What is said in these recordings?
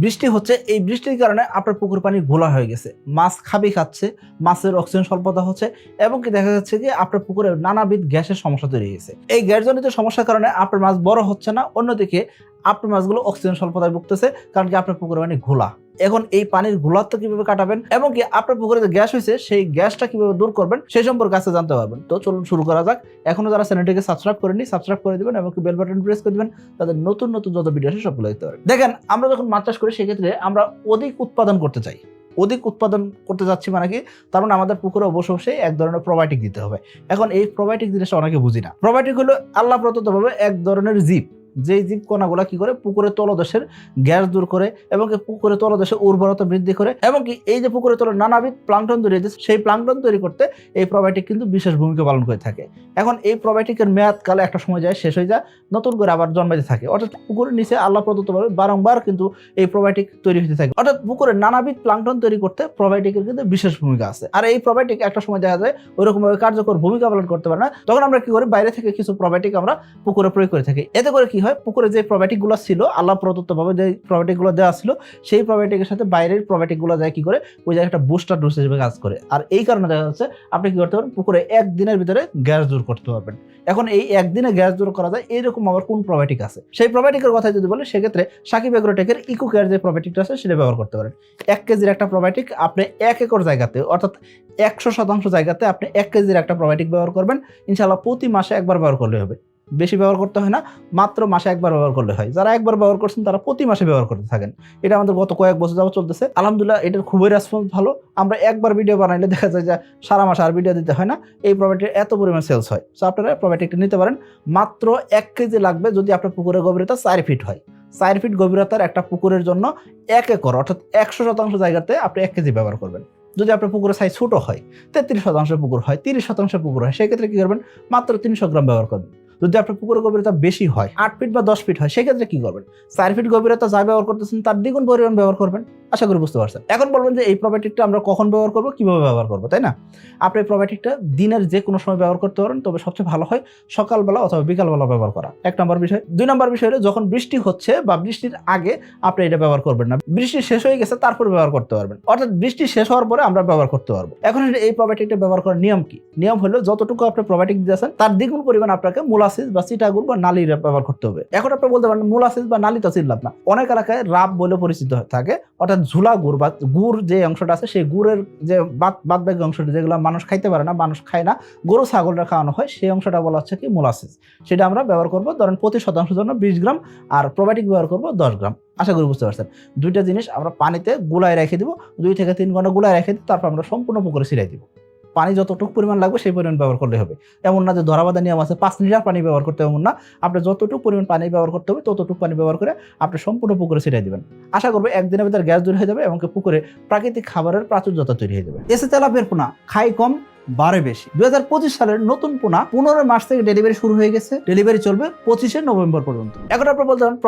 বৃষ্টি হচ্ছে, এই বৃষ্টির কারণে আপনার পুকুর পানি ঘোলা হয়ে গেছে। মাছ খাবি খাচ্ছে, মাছের অক্সিজেন স্বল্পতা হচ্ছে, এবং কি দেখা যাচ্ছে যে আপনার পুকুরে নানাবিধ গ্যাসের সমস্যা তৈরি হয়েছে। এই গ্যাসজনিত সমস্যার কারণে আপনার মাছ বড় হচ্ছে না, অন্যদিকে আপনার মাছগুলো অক্সিজেন স্বল্পতায় ভুগতেছে, কারণ কি আপনার পুকুরে পানি ঘোলা এখন এই পানির ঘোলাত্ব কীভাবে কাটাবেন এবং কি আপনার পুকুরে যে গ্যাস হয়েছে, সেই গ্যাসটা কীভাবে দূর করবেন, সেই সম্পর্কে আজকে জানতে পারবেন। তো চলুন শুরু করা যাক। এখনও যারা চ্যানেলটিকে সাবস্ক্রাইব করেনি সাবস্ক্রাইব করে দেবেন এবং বেল বাটন প্রেস করে দিবেন তাদের নতুন নতুন যত ভিডিও আসে সবগুলো দেখতে পারেন দেখেন, আমরা যখন মাছ চাষ করি, সেক্ষেত্রে আমরা অধিক উৎপাদন করতে চাই। অধিক উৎপাদন করতে যাচ্ছি মানে কি, তার মানে আমাদের পুকুরে বসে বসে এক ধরনের প্রোবায়োটিক দিতে হবে। এখন এই প্রোবায়োটিক জিনিসটা অনেকে বুঝি না। প্রোবায়োটিক হলো আল্লাহ প্রদত্তভাবে এক ধরনের জীব। যেই জীব কণাগুলা কি করে? পুকুরের তলদেশের গ্যাস দূর করে এবং পুকুরের তলদেশে উর্বরতা বৃদ্ধি করে এবং কি এই যে পুকুরের তলে নানাবিধ প্লাংটন তৈরি হয়েছে, সেই প্লাংটন তৈরি করতে এই প্রোবায়োটিক কিন্তু বিশেষ ভূমিকা পালন করে থাকে। এখন এই প্রোবায়োটিকের মেয়াদকালে একটা সময় যায়, শেষ হয়ে যায়, নতুন করে আবার জন্মাইতে থাকে। অর্থাৎ পুকুরের নিচে আল্লাহ প্রদত্তভাবে বারংবার কিন্তু এই প্রোবায়োটিক তৈরি হতে থাকে। অর্থাৎ পুকুরে নানাবিধ প্লাংটন তৈরি করতে প্রোবায়োটিকের কিন্তু বিশেষ ভূমিকা আছে। আর এই প্রোবায়োটিক একটা সময় দেখা যায়, ওইরকমভাবে কার্যকর ভূমিকা পালন করতে পারে না। তখন আমরা কি করি? বাইরে থেকে কিছু প্রোবায়োটিক আমরা পুকুরে প্রয়োগ করে থাকি। এতে করে কি হয়, পুকুরে যে প্রোবায়োটিকগুলো ছিল, আল্লাহ প্রদত্তভাবে যে প্রোবায়োটিকগুলো দেওয়া ছিল, সেই প্রোবায়োটিকের সাথে বাইরের প্রোবায়োটিকগুলো যায় কি করে? ওই জায়গায় একটা বুস্টার ডোজ হিসেবে কাজ করে। আর এই কারণে দেখা যাচ্ছে, আপনি কি করতে পারেন পুকুরে একদিনের ভিতরে গ্যাস দূর করতে পারবেন। এখন এই একদিনে গ্যাস দূর করা যায় এইরকম আবার কোন প্রোবায়োটিক আছে? সেই প্রোবায়োটিকের কথা যদি বলি, সেক্ষেত্রে সাকিব এগ্রোটেকের ইকো কেয়ার যে প্রোবায়োটিকটা আছে, সেটা ব্যবহার করতে পারেন। এক কেজির একটা প্রোবায়োটিক আপনি এক একর জায়গাতে, অর্থাৎ একশো শতাংশ জায়গাতে আপনি এক কেজির একটা প্রোবায়োটিক ব্যবহার করবেন। ইনশাল্লাহ প্রতি মাসে একবার ব্যবহার করলে হবে। বেশি ব্যবহার করতে হয় না, মাত্র মাসে একবার ব্যবহার করলে হয়। যারা একবার ব্যবহার করছেন, তারা প্রতি মাসে ব্যবহার করতে থাকেন। এটা আমাদের গত কয়েক বছর যাবত চলতেছে। আলহামদুলিল্লাহ, এটার খুবই রেসপন্স ভালো। আমরা একবার ভিডিও বানাইলে দেখা যায় যে, সারা মাসে আর ভিডিও দিতে হয় না। এই প্রোভাইডের এত পরিমাণ সেলস হয়। সো আপনারা প্রোভাইডটা নিতে পারেন। মাত্র এক কেজি লাগবে যদি আপনার পুকুরের গভীরতা চার ফিট হয়। চার ফিট গভীরতার একটা পুকুরের জন্য এক একর, অর্থাৎ একশো শতাংশ জায়গাতে আপনি এক কেজি ব্যবহার করবেন। যদি আপনার পুকুরের সাইজ ছোটো হয়, তেত্রিশ শতাংশ পুকুর হয়, তিরিশ শতাংশ পুকুর হয়, সেক্ষেত্রে কী করবেন? মাত্র তিনশো গ্রাম ব্যবহার করবেন। যদি আপনার পুকুরের গভীরতা বেশি হয়, আট ফিট বা দশ ফিট হয়, সেক্ষেত্রে কি করবেন? চার ফিট গভীরতা যা ব্যবহার করতেছেন, তার দ্বিগুণ পরিমাণ ব্যবহার করবেন। আশা করি বুঝতে পারছেন। এখন বলবেন যে এই প্রোবায়োটিকটা আমরা কখন ব্যবহার করব, কীভাবে ব্যবহার করব, তাই না? আপনি এই প্রোবায়োটিকটা দিনের যে কোনো সময় ব্যবহার করতে পারেন, তবে সবচেয়ে ভালো হয় সকালবেলা অথবা বিকালবেলা ব্যবহার করা। এক নম্বর বিষয়। দুই নম্বর বিষয় হলো, যখন বৃষ্টি হচ্ছে বা বৃষ্টির আগে আপনি এটা ব্যবহার করবেন না। বৃষ্টি শেষ হয়ে গেছে, তারপর ব্যবহার করতে পারবেন। অর্থাৎ বৃষ্টি শেষ হওয়ার পরে আমরা ব্যবহার করতে পারব। এখন এই প্রোবায়োটিকটা ব্যবহার করার নিয়ম কি? নিয়ম হলো, যতটুকু আপনি প্রোবায়োটিক দিয়েছেন, তার দ্বিগুণ পরিমাণ আপনাকে মোলাসিস বা চিটাগুড় বা নালি ব্যবহার করতে হবে। এখন আপনি বলতে পারেন মোলাসিস বা নালি তো চিনলাম না। অনেক এলাকায় রাব বলে পরিচিত থাকে, অর্থাৎ ঝুলা গুড় বা গুড় যে অংশটা আছে, সেই গুড়ের যে বাদ বাদ বাকি অংশটা যেগুলো মানুষ খাইতে পারে না, মানুষ খায় না, গরু ছাগলটা খাওয়ানো হয়, সেই অংশটা বলা হচ্ছে কি মোলাসিস সেটা আমরা ব্যবহার করব ধরেন প্রতি শতাংশের জন্য বিশ গ্রাম, আর প্রোবায়োটিক ব্যবহার করব দশ গ্রাম। আশা করি বুঝতে পারছেন। দুইটা জিনিস আমরা পানিতে গুলায় রেখে দিব, দুই থেকে তিন ঘণ্টা গুলায় রেখে দিব তারপর আমরা সম্পূর্ণ পুকুরে ছিটাই দিব। পানি যতটুকু পরিমাণ লাগবে সেই পরিমাণ ব্যবহার করলে হবে। এমন না যে ধরাবাধা নিয়ম আছে পাঁচ লিটার পানি ব্যবহার করতে এমন না। আপনি যতটুকু পরিমাণ পানি ব্যবহার করতে হবে ততটুকু পানি ব্যবহার করে আপনি সম্পূর্ণ পুকুরে ছিটাই দেবেন। আশা করব একদিনের ভিতরে গ্যাস দূর হয়ে যাবে এবং পুকুরে প্রাকৃতিক খাবারের প্রাচুর্যতা তৈরি হয়ে যাবে। এসে তেলাপের পোনা খাই কম বারে বেশি। দুই হাজার পঁচিশ সালের নতুন পোনা পনেরো মাস থেকে ডেলিভারি শুরু হয়ে গেছে। ডেলিভারি চলবে পঁচিশে নভেম্বর পর্যন্ত। এখন আপনি বলতে পারেন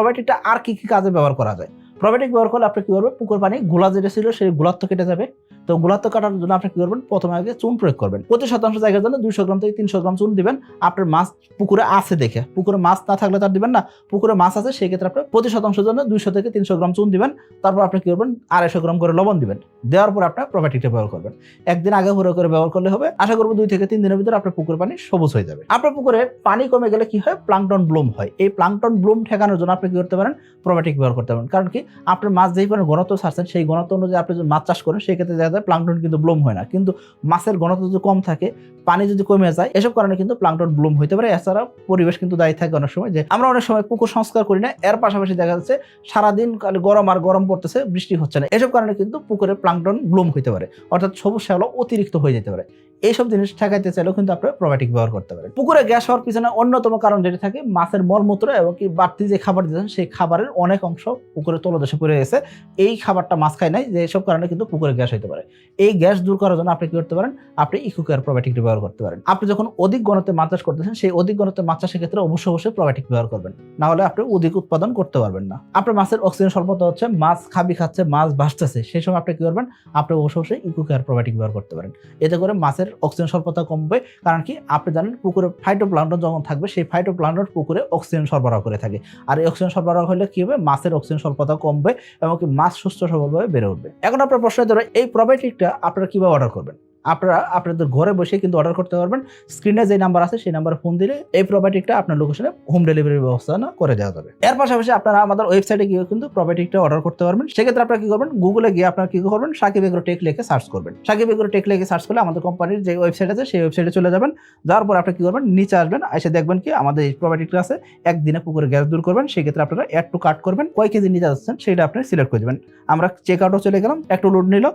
আর কি কি কাজে ব্যবহার করা যায়? প্রোবায়োটিক ব্যবহার করলে আপনি কি করবেন? পুকুর পানি গোলা যেটা ছিল সেই গোলাত্ব কেটে যাবে। তো গোলাত্ব কাটার জন্য আপনি কি করবেন? প্রথমে আগে চুন প্রয়োগ করবেন। প্রতি শতাংশ জায়গার জন্য দুইশো গ্রাম থেকে তিনশো গ্রাম চুন দিবেন। আপনার মাছ পুকুরে আছে দেখে। পুকুরে মাছ না থাকলে তার দিবেন না। পুকুরে মাছ আছে সেই ক্ষেত্রে আপনি প্রতি শতাংশের জন্য দুইশো থেকে তিনশো গ্রাম চুন দিবেন। তারপর আপনি কি করবেন? আড়াইশো গ্রাম করে লবণ দিবেন। দেওয়ার পর আপনার প্রোবায়োটিকটা ব্যবহার করবেন। একদিন আগে ভরে করে ব্যবহার করলে হবে। আশা করব দুই থেকে তিন দিনের ভিতরে আপনার পুকুর পানি সবুজ হয়ে যাবে। আপনার পুকুরে পানি কমে গেলে কি হয়? প্লাংটন ব্লুম হয়। এই প্লাংটন ব্লুম ঠেকানোর জন্য আপনি কি করতে পারেন? প্রোবায়োটিক ব্যবহার করতে পারেন। কারণ কি? আপনার মাছ যেই পরিমাণ ঘনত্ব ছাড়ছেন, সেই ঘনত্ব অনুযায়ী আপনি যদি মাছ চাষ করেন সেই ক্ষেত্রে যায় প্লাংটন কিন্তু ব্লুম হয় না। কিন্তু মাছের ঘনত্ব যদি কম থাকে, পানি যদি কমে যায়, এসব কারণে কিন্তু প্লাংটন ব্লুম হইতে পারে। এছাড়া পরিবেশ কিন্তু দায়ী থাকে অনেক সময় যে আমরা অনেক সময় পুকুর সংস্কার করি না, এর পাশাপাশি দেখা যাচ্ছে সারাদিন গরম আর গরম পড়তেছে, বৃষ্টি হচ্ছে না। এসব কারণে কিন্তু পুকুরে প্লাংটন ব্লুম হইতে পারে। অর্থাৎ সবুজ শ্যাওলা অতিরিক্ত হয়ে যেতে পারে। এইসব জিনিস ঠেকাইতে চাইলেও কিন্তু আপনারা প্রোবায়োটিক ব্যবহার করতে পারেন। পুকুরে গ্যাস হওয়ার পিছনে অন্যতম কারণ যেটা থাকে, মাছের মলমূত্র এবং কি বাড়তি যে খাবার দিয়েছেন, সেই খাবারের অনেক অংশ পুকুরে তলদেশে পড়ে গেছে। এই খাবারটা মাছ খায় নাই, যে সব কারণে কিন্তু পুকুরে গ্যাস হতে পারে। এই গ্যাস দূর করার জন্য আপনি কি করতে পারেন, আপনি ইকোকেয়ার প্রোবায়োটিকটি ব্যবহার করতে পারেন। আপনি যখন অধিক গণতে মাছ চাষ করতেছেন, সেই অধিক গণতে মাছ চাষের ক্ষেত্রে অবশ্যই অবশ্যই প্রোবায়োটিক ব্যবহার করবেন। না হলে আপনি অধিক উৎপাদন করতে পারবেন না। আপনার মাছের অক্সিজেন স্বল্পতা হচ্ছে, মাছ খাবি খাচ্ছে, মাছ ভাসতেছে সেই সময় আপনি কি করবেন, আপনি অবশ্যই অবশ্যই ইকো কেয়ার প্রোবায়োটিক ব্যবহার করতে পারেন। এতে করে মাছের অক্সিজেন স্বল্পতা কমবে, কারণ কি আপনি জানেন পুকুরে ফাইটোপ্লান্টন যখন থাকবে, সেই ফাইটোপ্লান্টন পুকুরে অক্সিজেন সরবরাহ করে থাকে। আর এই অক্সিজেন সরবরাহ হলে কি হবে? মাছের অক্সিজেন স্বল্পতা কমবে এবং কি মাছ সুস্থ সবলভাবে বেড়ে উঠবে। এখন আপনার প্রশ্ন এই প্রোবায়োটিকটা আপনারা কীভাবে অর্ডার করবেন? আপনারা আপনাদের ঘরে বসে কিন্তু অর্ডার করতে পারবেন। স্ক্রিনে যে নাম্বার আছে, সেই নাম্বারে ফোন দিলে এই প্রোবায়োটিকটা আপনার লোকেশনে হোম ডেলিভারি ব্যবস্থা না করে দেওয়া যাবে। এর পাশাপাশি আপনারা আমাদের ওয়েবসাইটে গিয়ে কিন্তু প্রোবায়োটিকটা অর্ডার করতে পারবেন। সেক্ষেত্রে আপনারা কি করবেন? গুগলে গিয়ে আপনারা কি করবেন? সাকিব এগ্রো টেক লেখে সার্চ করবেন। সাকিব এগ্রো টেক লিখে সার্চ করলে আমাদের কোম্পানির যে ওয়েবসাইট আছে, সেই ওয়েবসাইটে চলে যাবেন। যাওয়ার পর আপনি কি করবেন? নিচে আসবেন, এসে দেখবেন কি আমাদের এই প্রোবায়োটিকটা আছে, একদিনে পুকুরে গ্যাস দূর করবেন। সেক্ষেত্রে আপনারা অ্যাড টু কাট করবেন। কয় কেজি নিতে যাচ্ছেন, সেটা আপনি সিলেক্ট করে দেবেন। আমরা চেক আউটও চলে গেলাম, একটু লোড নিল।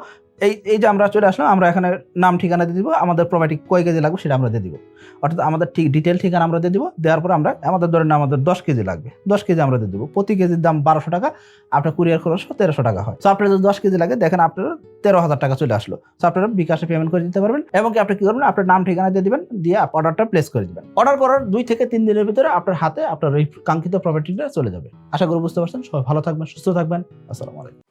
এই এই যে আমরা চলে আসলাম, আমরা এখানে নাম ঠিকানা দিয়ে দিব, আমাদের প্রোবায়োটিক কয় কেজি লাগবে সেটা আমরা দিয়ে দিব। অর্থাৎ আমাদের ঠিক ডিটেল ঠিকানা আমরা দিয়ে দিব, দেওয়ার পর আমরা আমাদের ধরেন আমাদের দশ কেজি লাগবে। দশ কেজি আমরা দিয়ে দিব। প্রতি কেজির দাম বারোশো টাকা, আপনার কুরিয়ার খরচ তেরোশো টাকা হয়। তো আপনার যদি দশ কেজি লাগে, দেখেন আপনার তেরো হাজার টাকা চলে আসলো। তো আপনারা বিকাশে পেমেন্ট করে দিতে পারবেন, এবং আপনি কি করবেন, আপনার নাম ঠিকানা দিয়ে দিবেন, দিয়ে অর্ডারটা প্লেস করে দিবেন। অর্ডার করার দুই থেকে তিন দিনের ভিতরে আপনার হাতে আপনার এই কাঙ্ক্ষিত প্রপার্টিটা চলে যাবে। আশা করি বুঝতে পারছেন। সবাই ভালো থাকবেন, সুস্থ থাকবেন। আসসালামু আলাইকুম।